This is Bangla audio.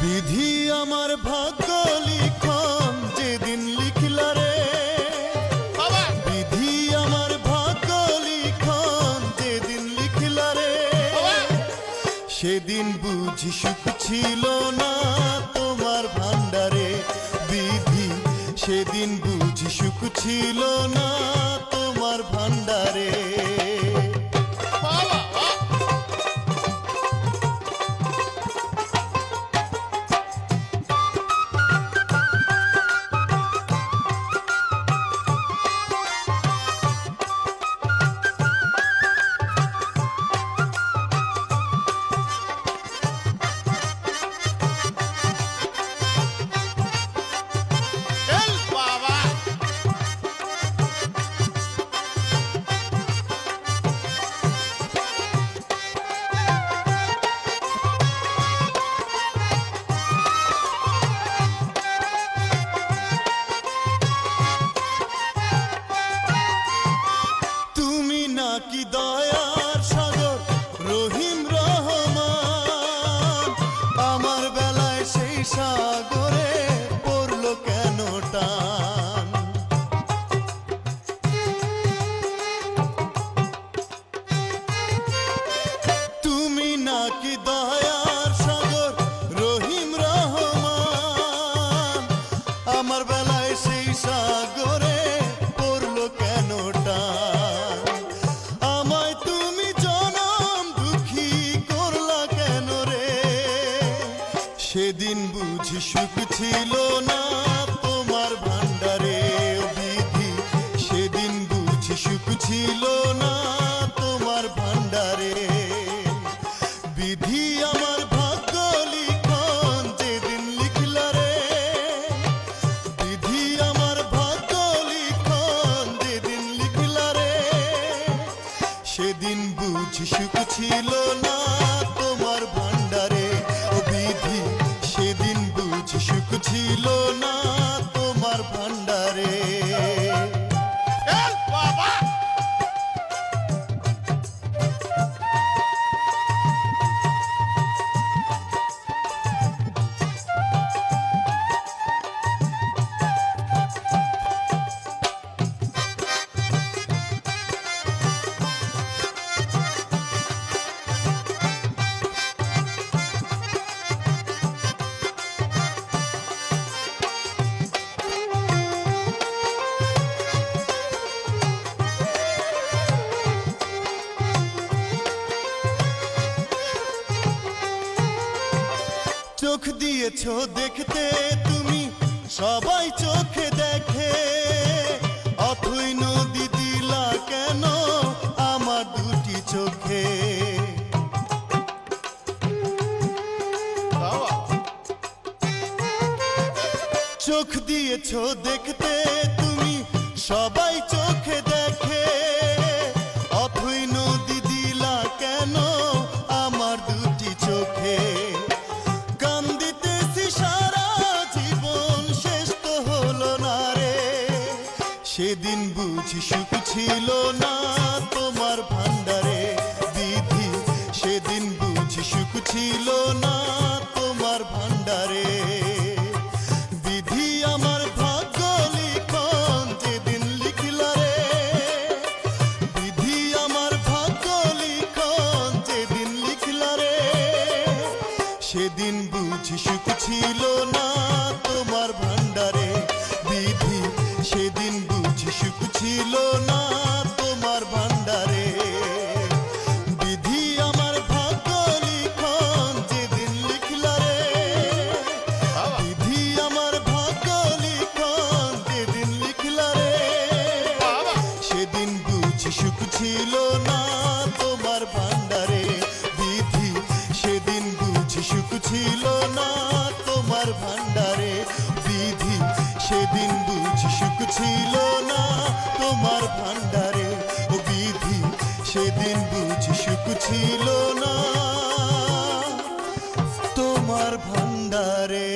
বিধি আমার ভাগ্য লিখন যেদিন লিখলা রে। বিধি আমার ভাগ্য লিখন যেদিন লিখলা রে। সেদিন বুঝি সুখ ছিল না তোমার ভান্ডারে বিধি সেদিন বুঝি সুখ ছিল না তোমার ভান্ডারে আমার বেলায় সেই সাগরে পড়ল কেনটা আমায় তুমি জনম দুঃখী করলা কেন রে? সেদিন বুঝি সুখ ছিল না তোমার ভান্ডারে বিধি সেদিন বুঝি সুখ ছিল সেদিন বুঝি সুখ ছিল না। চোখ দিয়েছ দেখতে তুমি, সবাই চোখে দেখে। অথই নদী দিলা কেন আমার দুটি চোখে? চোখ দিয়েছ দেখতে তুমি, সবাই চোখে দেখে। সেদিন বুঝি সুখ ছিল না তোমার ভান্ডারে বিধি। সেদিন বুঝি সুখ ছিল না তোমার ভান্ডারে যেদিন লিখলা রে। আমার যেদিন লিখলা রে। সেদিন বুঝি সুখ ছিল না তোমার ভান্ডারে বিধি। সেদিন ছিল না তোমার ভান্ডারে বিধি সেদিন সুখ ছিল না তোমার ভান্ডারে বিধি, সেদিন সুখ ছিল না তোমার ভান্ডারে বিধি, সেদিন বুঝি সুখ ছিল তোমার ভান্ডারে ও বিধি সেদিন বুঝি সুখ ছিল না। তোমার ভান্ডারে